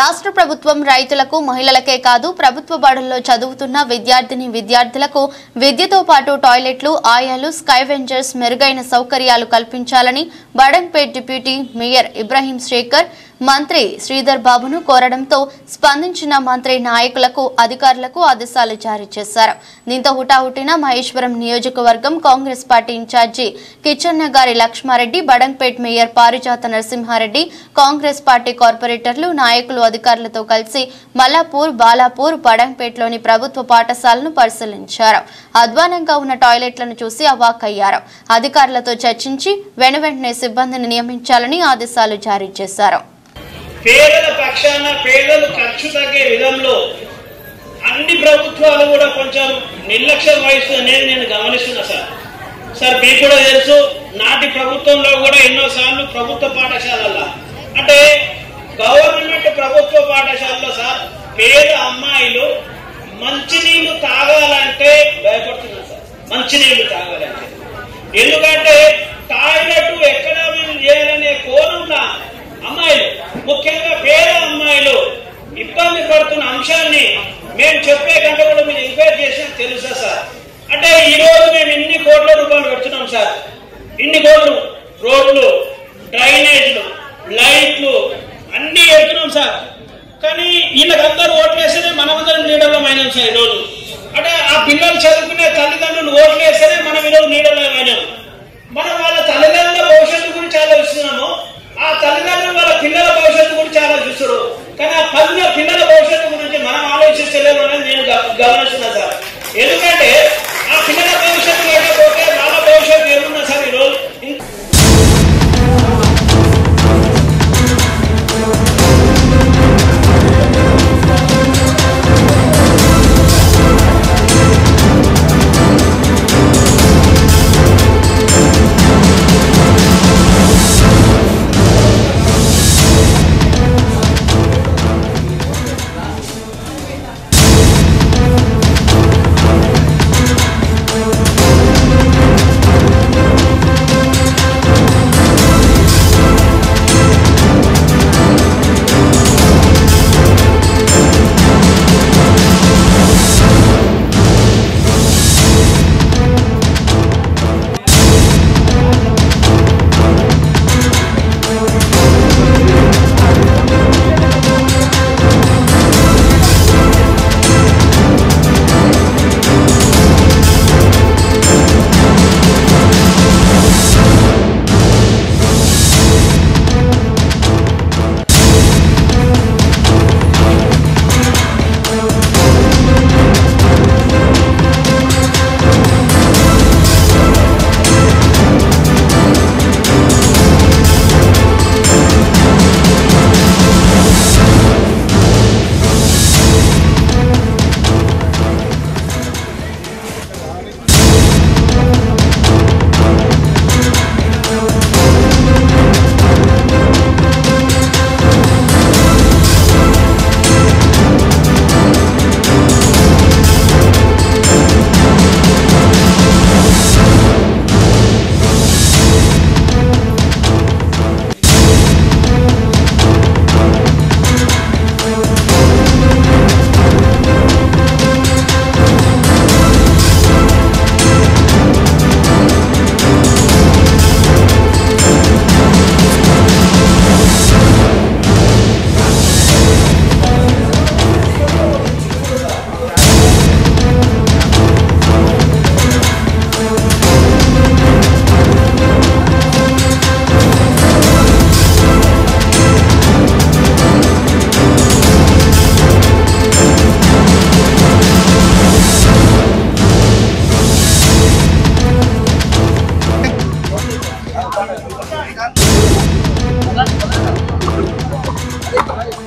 రాష్ట్ర ప్రభుత్వం రైతులకు మహిళలకే కాదు ప్రభుత్వ బడుల్లో చదువుతున్న విద్యార్థిని విద్యార్థులకు విద్యతో పాటు టాయిలెట్లు ఆయాలు స్కైవెంజర్స్ మెరుగైన సౌకర్యాలు కల్పించాలని బడంపేట్ డిప్యూటీ మేయర్ ఇబ్రాహీం శేఖర్ మంత్రి శ్రీధర్ బాబును కోరడంతో స్పందించిన మంత్రి నాయకులకు అధికారులకు ఆదేశాలు జారీ చేశారు. దీంతో హుటాహుటిన మహేశ్వరం నియోజకవర్గం కాంగ్రెస్ పార్టీ ఇన్ఛార్జి కిచెన్న గారి లక్ష్మారెడ్డి బడంపేట్ మేయర్ పారిజాత నరసింహారెడ్డి కాంగ్రెస్ పార్టీ కార్పొరేటర్లు నాయకులు అధికారులతో కలిసి మల్లాపూర్ బాలాపూర్ బడంపేట్లోని ప్రభుత్వ పాఠశాలను పరిశీలించారు. అధ్వానంగా ఉన్న టాయిలెట్లను చూసి అవాక్కయ్యారు. అధికారులతో చర్చించి వెనువెంటనే సిబ్బందిని నియమించాలని ఆదేశాలు జారీ చేశారు. పేదల పక్షాన పేదలు ఖర్చు తగ్గే విధంలో అన్ని ప్రభుత్వాలు కూడా కొంచెం నిర్లక్ష్యం వహిస్తుందనేది నేను గమనిస్తున్నా సార్. సార్ మీకు కూడా తెలుసు నాటి ప్రభుత్వంలో కూడా ఎన్నోసార్లు ప్రభుత్వ పాఠశాలల్లో అంటే గవర్నమెంట్ ప్రభుత్వ పాఠశాలలో సార్ పేద అమ్మాయిలు మంచినీళ్ళు తాగాలంటే భయపడుతున్నారు సార్. మంచినీళ్ళు తాగాలంటే. ఎందుకంటే టాయిలెట్ ఎక్కడ చేయాలనే కోరున్నా అమ్మాయిలు ముఖ్యంగా పేద అమ్మాయిలు ఇబ్బంది పడుతున్న అంశాన్ని మేము చెప్పే కంటే కూడా మీరు ఎంక్వైరీ చేసినా తెలుసా సార్? అంటే ఈ రోజు మేము ఇన్ని కోట్ల రూపాయలు పెడుతున్నాం సార్? ఇన్ని కోట్లు రోడ్లు డ్రైనేజ్లు లైట్లు అన్ని పెడుతున్నాం సార్. కానీ వీళ్ళకందరూ ఓట్లేస్తేనే మనమందరం లీడర్లం అయినాం సార్ ఈరోజు. అంటే ఆ పిల్లలు చదువుకునే తల్లిదండ్రులు ఓట్లేస్తేనే మనం ఈరోజు లీడర్లం అయినాం.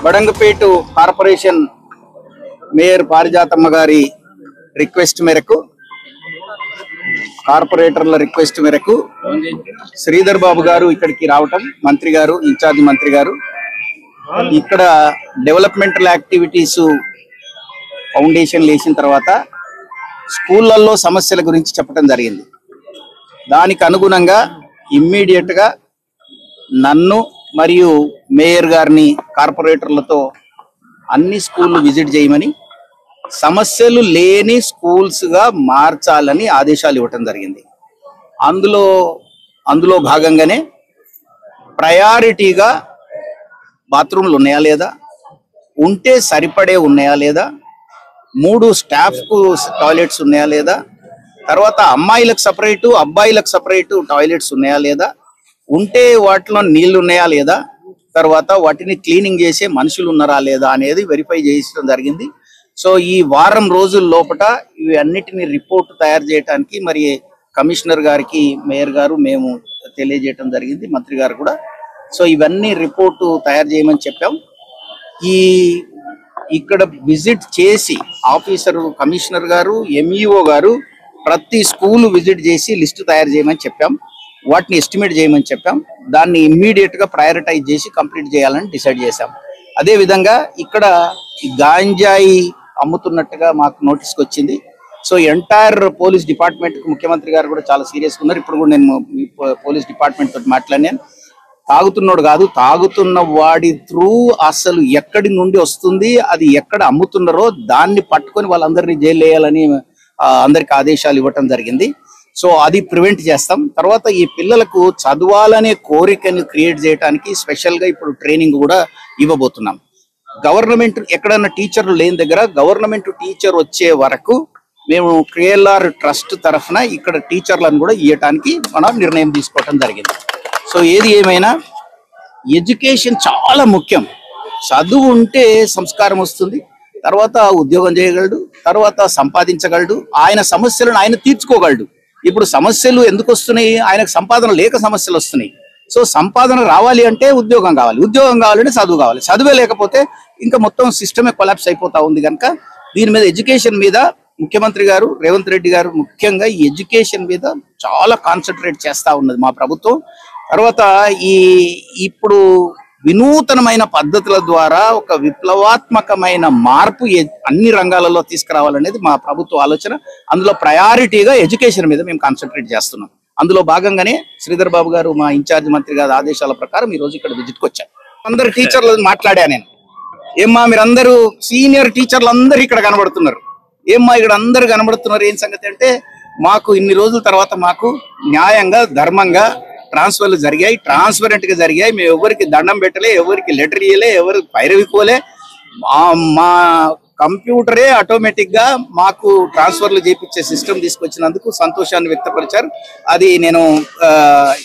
బడంగపేటు కార్పొరేషన్ మేయర్ పారిజాతమ్మ గారి రిక్వెస్ట్ మేరకు కార్పొరేటర్ల రిక్వెస్ట్ మేరకు శ్రీధర్ బాబు గారు ఇక్కడికి రావటం మంత్రి గారు ఇన్ఛార్జ్ మంత్రి గారు. ఇక్కడ డెవలప్మెంటల్ యాక్టివిటీస్ ఫౌండేషన్ వేసిన తర్వాత స్కూళ్ళల్లో సమస్యల గురించి చెప్పడం జరిగింది. దానికి అనుగుణంగా ఇమ్మీడియట్గా నన్ను మరియు మేయర్ గారిని కార్పొరేటర్లతో అన్ని స్కూళ్ళు విజిట్ చేయమని సమస్యలు లేని స్కూల్స్గా మార్చాలని ఆదేశాలు ఇవ్వటం జరిగింది. అందులో అందులో భాగంగానే ప్రయారిటీగా బాత్రూమ్లు ఉన్నాయా లేదా ఉంటే సరిపడే ఉన్నాయా లేదా మూడు స్టాఫ్కు టాయిలెట్స్ ఉన్నాయా లేదా తర్వాత అమ్మాయిలకు సపరేటు అబ్బాయిలకు సపరేటు టాయిలెట్స్ ఉన్నాయా లేదా ఉంటే వాటిలో నీళ్ళు ఉన్నాయా లేదా? తర్వాత వాటిని క్లీనింగ్ చేసే మనుషులు ఉన్నారా లేదా అనేది వెరిఫై చేయించడం జరిగింది. సో ఈ వారం రోజుల లోపల ఇవి అన్నిటిని రిపోర్ట్ తయారు చేయడానికి మరి కమిషనర్ గారికి మేయర్ గారు మేము తెలియజేయటం జరిగింది మంత్రి గారు కూడా. సో ఇవన్నీ రిపోర్టు తయారు చేయమని చెప్పాం. ఈ ఇక్కడ విజిట్ చేసి ఆఫీసర్ కమిషనర్ గారు ఎంఈఓ గారు ప్రతి స్కూల్ విజిట్ చేసి లిస్ట్ తయారు చేయమని చెప్పాం. వాటిని ఎస్టిమేట్ చేయమని చెప్పాం. దాన్ని ఇమ్మీడియట్గా ప్రయారిటైజ్ చేసి కంప్లీట్ చేయాలని డిసైడ్ చేశాం. అదే విధంగా ఇక్కడ ఈ గాంజాయి అమ్ముతున్నట్టుగా మాకు నోటీస్కి వచ్చింది. సో ఎంటైర్ పోలీస్ డిపార్ట్మెంట్ ముఖ్యమంత్రి గారు కూడా చాలా సీరియస్ ఉన్నారు. ఇప్పుడు కూడా నేను మీ పోలీస్ డిపార్ట్మెంట్ తోటి మాట్లాడినాను. తాగుతున్నాడు కాదు తాగుతున్న వాడి త్రూ అసలు ఎక్కడి నుండి వస్తుంది అది ఎక్కడ అమ్ముతున్నారో దాన్ని పట్టుకొని వాళ్ళందరినీ జైలు వేయాలని అందరికి ఆదేశాలు ఇవ్వటం జరిగింది. సో అది ప్రివెంట్ చేస్తాం. తర్వాత ఈ పిల్లలకు చదవాలనే కోరికను క్రియేట్ చేయడానికి స్పెషల్గా ఇప్పుడు ట్రైనింగ్ కూడా ఇవ్వబోతున్నాం. గవర్నమెంట్ ఎక్కడన్నా టీచర్లు లేని దగ్గర గవర్నమెంట్ టీచర్ వచ్చే వరకు మేము కేఎల్ఆర్ ట్రస్ట్ తరఫున ఇక్కడ టీచర్లను కూడా ఇవ్వటానికి మనం నిర్ణయం తీసుకోవటం జరిగింది. సో ఏది ఏమైనా ఎడ్యుకేషన్ చాలా ముఖ్యం. చదువు ఉంటే సంస్కారం వస్తుంది. తర్వాత ఉద్యోగం చేయగలడు తర్వాత సంపాదించగలడు ఆయన సమస్యలను ఆయన తీర్చుకోగలడు. ఇప్పుడు సమస్యలు ఎందుకు వస్తున్నాయి? ఆయనకు సంపాదన లేక సమస్యలు వస్తున్నాయి. సో సంపాదన రావాలి అంటే ఉద్యోగం కావాలి. ఉద్యోగం కావాలంటే చదువు కావాలి. చదువే లేకపోతే ఇంకా మొత్తం సిస్టమే కొలాప్స్ అయిపోతా ఉంది కనుక దీని మీద ఎడ్యుకేషన్ మీద ముఖ్యమంత్రి గారు రేవంత్ రెడ్డి గారు ముఖ్యంగా ఈ ఎడ్యుకేషన్ మీద చాలా కాన్సన్ట్రేట్ చేస్తా ఉన్నది మా ప్రభుత్వం. తర్వాత ఈ ఇప్పుడు వినూతనమైన పద్ధతుల ద్వారా ఒక విప్లవాత్మకమైన మార్పు అన్ని రంగాలలో తీసుకురావాలనేది మా ప్రభుత్వ ఆలోచన. అందులో ప్రయారిటీగా ఎడ్యుకేషన్ మీద మేము కాన్సన్ట్రేట్ చేస్తున్నాం. అందులో భాగంగానే శ్రీధర్ బాబు గారు మా ఇన్ఛార్జ్ మంత్రి గారి ఆదేశాల ప్రకారం ఈ రోజు ఇక్కడ విజిట్కి వచ్చాను అందరు టీచర్లు మాట్లాడా నేను. ఏమ్మా మీరందరూ సీనియర్ టీచర్లు అందరూ ఇక్కడ కనబడుతున్నారు. ఏమ్మా ఇక్కడ అందరు కనబడుతున్నారు? ఏం సంగతి అంటే మాకు ఇన్ని రోజుల తర్వాత మాకు న్యాయంగా ధర్మంగా ట్రాన్స్ఫర్లు జరిగాయి. ట్రాన్స్పరెంట్గా జరిగాయి. మేము ఎవరికి దండం పెట్టలే ఎవరికి లెటర్ ఇయ్యలే ఎవరు పైరవికోలే మా మా కంప్యూటరే ఆటోమేటిక్గా మాకు ట్రాన్స్ఫర్లు చేపించే సిస్టమ్ తీసుకొచ్చినందుకు సంతోషాన్ని వ్యక్తపరిచారు. అది నేను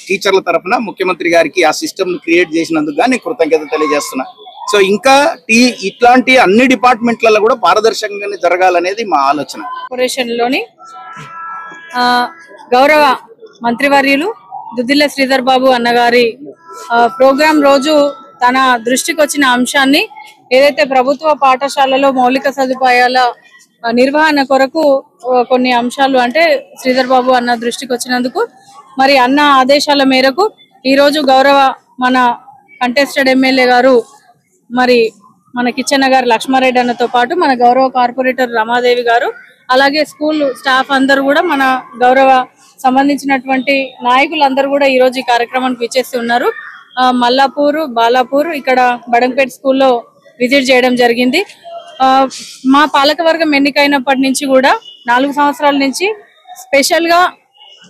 టీచర్ల తరఫున ముఖ్యమంత్రి గారికి ఆ సిస్టమ్ క్రియేట్ చేసినందుకు కానీ కృతజ్ఞత తెలియజేస్తున్నా. సో ఇంకా ఈ ఇట్లాంటి అన్ని డిపార్ట్మెంట్లలో కూడా పారదర్శకంగానే జరగాలనేది మా ఆలోచన. కార్పొరేషన్లోని గౌరవ మంత్రివర్యులు దుద్దిల్ల శ్రీధర్ బాబు అన్నగారి ఆ, ప్రోగ్రాం రోజు తన దృష్టికి వచ్చిన అంశాన్ని ఏదైతే ప్రభుత్వ పాఠశాలలో మౌలిక సదుపాయాల నిర్వహణ కొరకు కొన్ని అంశాలు అంటే శ్రీధర్ బాబు అన్న దృష్టికి వచ్చినందుకు మరి అన్న ఆదేశాల మేరకు ఈ రోజు గౌరవ మన కంటెస్టెడ్ ఎమ్మెల్యే గారు మరి మన కిచెన్ గారు లక్ష్మారెడ్డి అన్నతో పాటు మన గౌరవ కార్పొరేటర్ రమాదేవి గారు అలాగే స్కూల్ స్టాఫ్ అందరూ కూడా మన గౌరవ సంబంధించినటువంటి నాయకులందరూ కూడా ఈ రోజు ఈ కార్యక్రమానికి విచ్చేసి ఉన్నారు. ఆ, మల్లాపూర్ బాలాపూర్ ఇక్కడ బడంపేట్ స్కూల్లో విజిట్ చేయడం జరిగింది. ఆ, మా పాలకవర్గం ఎన్నికైనప్పటి నుంచి కూడా నాలుగు సంవత్సరాల నుంచి స్పెషల్గా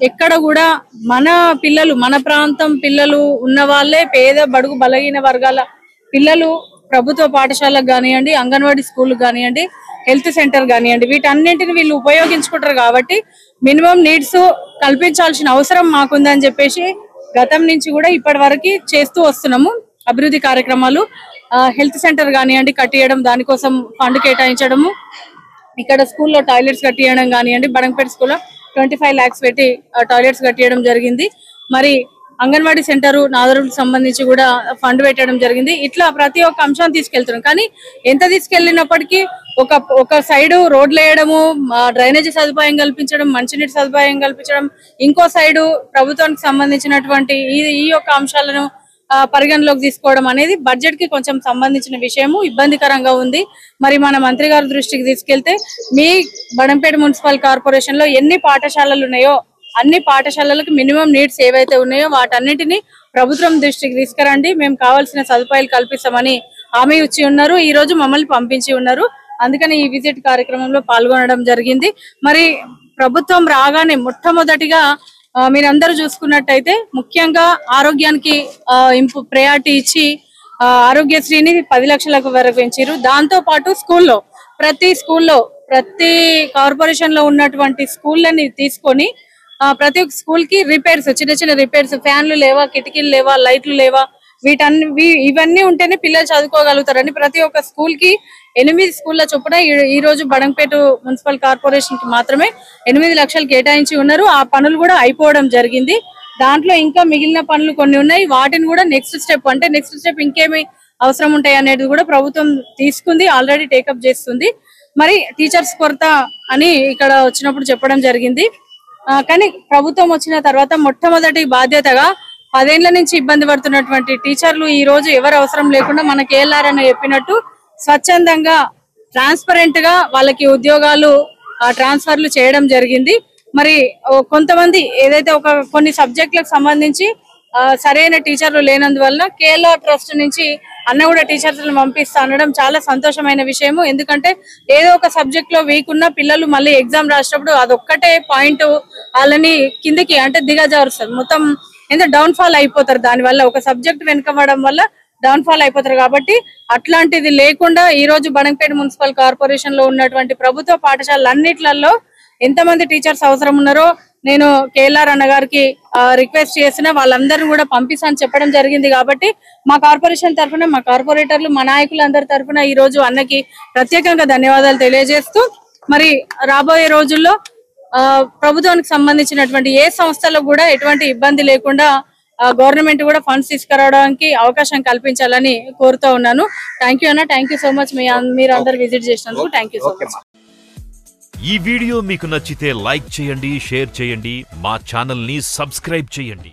ఎక్కడ కూడా మన పిల్లలు మన ప్రాంతం పిల్లలు ఉన్న వాళ్ళే పేద బడుగు బలహీన వర్గాల పిల్లలు ప్రభుత్వ పాఠశాలకు కానివ్వండి అంగన్వాడీ స్కూల్ కానివ్వండి హెల్త్ సెంటర్ కానివ్వండి వీటన్నింటిని వీళ్ళు ఉపయోగించుకుంటారు కాబట్టి మినిమం నీడ్స్ కల్పించాల్సిన అవసరం మాకుందని చెప్పేసి గతం నుంచి కూడా ఇప్పటి వరకు చేస్తూ వస్తున్నాము అభివృద్ధి కార్యక్రమాలు. హెల్త్ సెంటర్ కానివ్వండి కట్టియడం దానికోసం ఫండ్ కేటాయించడము ఇక్కడ స్కూల్లో టాయిలెట్స్ కట్టియడం కానివ్వండి బడంపేట స్కూల్లో ట్వంటీ ఫైవ్ ల్యాక్స్ పెట్టి టాయిలెట్స్ కట్టియడం జరిగింది. మరి అంగన్వాడీ సెంటర్ నాదరులకు సంబంధించి కూడా ఫండ్ పెట్టడం జరిగింది. ఇట్లా ప్రతి ఒక్క అంశాన్ని తీసుకెళ్తున్నాం. కానీ ఎంత తీసుకెళ్ళినప్పటికీ ఒక ఒక సైడ్ రోడ్లు వేయడము డ్రైనేజీ సదుపాయం కల్పించడం మంచినీటి సదుపాయం కల్పించడం ఇంకో సైడు ప్రభుత్వానికి సంబంధించినటువంటి ఈ ఈ యొక్క అంశాలను పరిగణలోకి తీసుకోవడం అనేది బడ్జెట్కి కొంచెం సంబంధించిన విషయము ఇబ్బందికరంగా ఉంది. మరి మన మంత్రి గారి దృష్టికి తీసుకెళ్తే మీ బడంపేట మున్సిపల్ కార్పొరేషన్లో ఎన్ని పాఠశాలలు ఉన్నాయో అన్ని పాఠశాలలకు మినిమం నీడ్స్ ఏవైతే ఉన్నాయో వాటన్నిటిని ప్రభుత్వం దృష్టికి తీసుకురండి. మేము కావాల్సిన సదుపాయాలు కల్పిస్తామని హామీ ఇచ్చి ఉన్నారు. ఈ రోజు మమ్మల్ని పంపించి ఉన్నారు. అందుకని ఈ విజిట్ కార్యక్రమంలో పాల్గొనడం జరిగింది. మరి ప్రభుత్వం రాగానే మొట్టమొదటిగా మీరందరూ చూసుకున్నట్టయితే ముఖ్యంగా ఆరోగ్యానికి ఇంపు ప్రయారిటీ ఇచ్చి ఆ, ఆరోగ్యశ్రీని పది లక్షలకు వరకు పెంచారు దాంతో పాటు స్కూల్లో ప్రతి స్కూల్లో ప్రతి కార్పొరేషన్లో ఉన్నటువంటి స్కూళ్ళని తీసుకొని ప్రతి ఒక్క స్కూల్కి రిపేర్స్ చిన్న చిన్న రిపేర్స్ ఫ్యాన్లు లేవా కిటికీలు లేవా లైట్లు లేవా వీటన్ని ఇవన్నీ ఉంటేనే పిల్లలు చదువుకోగలుగుతారని ప్రతి ఒక్క స్కూల్కి ఎనిమిది స్కూళ్ళ చొప్పున ఈ- ఈ రోజు బడంపేట మున్సిపల్ కార్పొరేషన్కి మాత్రమే ఎనిమిది లక్షలు కేటాయించి ఉన్నారు. ఆ పనులు కూడా అయిపోవడం జరిగింది. దాంట్లో ఇంకా మిగిలిన పనులు కొన్ని ఉన్నాయి. వాటిని కూడా నెక్స్ట్ స్టెప్ అంటే నెక్స్ట్ స్టెప్ ఇంకేమి అవసరం ఉంటాయి అనేది కూడా ప్రభుత్వం తీసుకుంది. ఆల్రెడీ టేకప్ చేస్తుంది. మరి టీచర్స్ కొరత అని ఇక్కడ వచ్చినప్పుడు చెప్పడం జరిగింది. కానీ ప్రభుత్వం వచ్చిన తర్వాత మొట్టమొదటి బాధ్యతగా పదేళ్ళ నుంచి ఇబ్బంది పడుతున్నటువంటి టీచర్లు ఈ రోజు ఎవరు అవసరం లేకుండా మనకి ఏఎల్ఆర్ చెప్పినట్టు స్వచ్ఛందంగా ట్రాన్స్పరెంట్గా వాళ్ళకి ఉద్యోగాలు ట్రాన్స్ఫర్లు చేయడం జరిగింది. మరి కొంతమంది ఏదైతే ఒక కొన్ని సబ్జెక్టులకు సంబంధించి సరైన టీచర్లు లేనందువల్ల కేఎల్ఆర్ ట్రస్ట్ నుంచి అన్న కూడా టీచర్స్ పంపిస్తా అనడం చాలా సంతోషమైన విషయము. ఎందుకంటే ఏదో ఒక సబ్జెక్ట్లో వీక్ ఉన్న పిల్లలు మళ్ళీ ఎగ్జామ్ రాసినప్పుడు అదొక్కటే పాయింట్ వాళ్ళని కిందికి అంటే దిగజారుస్తారు మొత్తం ఎంత డౌన్ ఫాల్ అయిపోతారు. దాని వల్ల ఒక సబ్జెక్ట్ వెనుకబడడం వల్ల డౌన్ ఫాల్ అయిపోతారు కాబట్టి అట్లాంటిది లేకుండా ఈ రోజు బడంపేట మున్సిపల్ కార్పొరేషన్లో ఉన్నటువంటి ప్రభుత్వ పాఠశాలన్నిట్లలో ఎంతమంది టీచర్స్ అవసరం ఉన్నారో నేను కేఎల్ఆర్ అన్న గారికి రిక్వెస్ట్ చేసిన వాళ్ళందరూ కూడా పంపిస్తాను చెప్పడం జరిగింది కాబట్టి మా కార్పొరేషన్ తరఫున మా కార్పొరేటర్లు మా నాయకులు అందరి తరఫున ఈ రోజు అన్నకి ప్రత్యేకంగా ధన్యవాదాలు తెలియజేస్తూ మరి రాబోయే రోజుల్లో ప్రభుత్వానికి సంబంధించినటువంటి ఏ సంస్థలో కూడా ఎటువంటి ఇబ్బంది లేకుండా గవర్నమెంట్ కూడా ఫండ్స్ తీసుకురావడానికి అవకాశం కల్పించాలని కోరుతూ ఉన్నాను. థ్యాంక్ యూ అన్న థ్యాంక్ యూ సో మచ్ మీరు అందరు విజిట్ చేసినందుకు థ్యాంక్ యూ సో మచ్ ఈ వీడియో మీకు నచ్చితే లైక్ చేయండి షేర్ చేయండి మా ఛానల్ని సబ్స్క్రైబ్ చేయండి.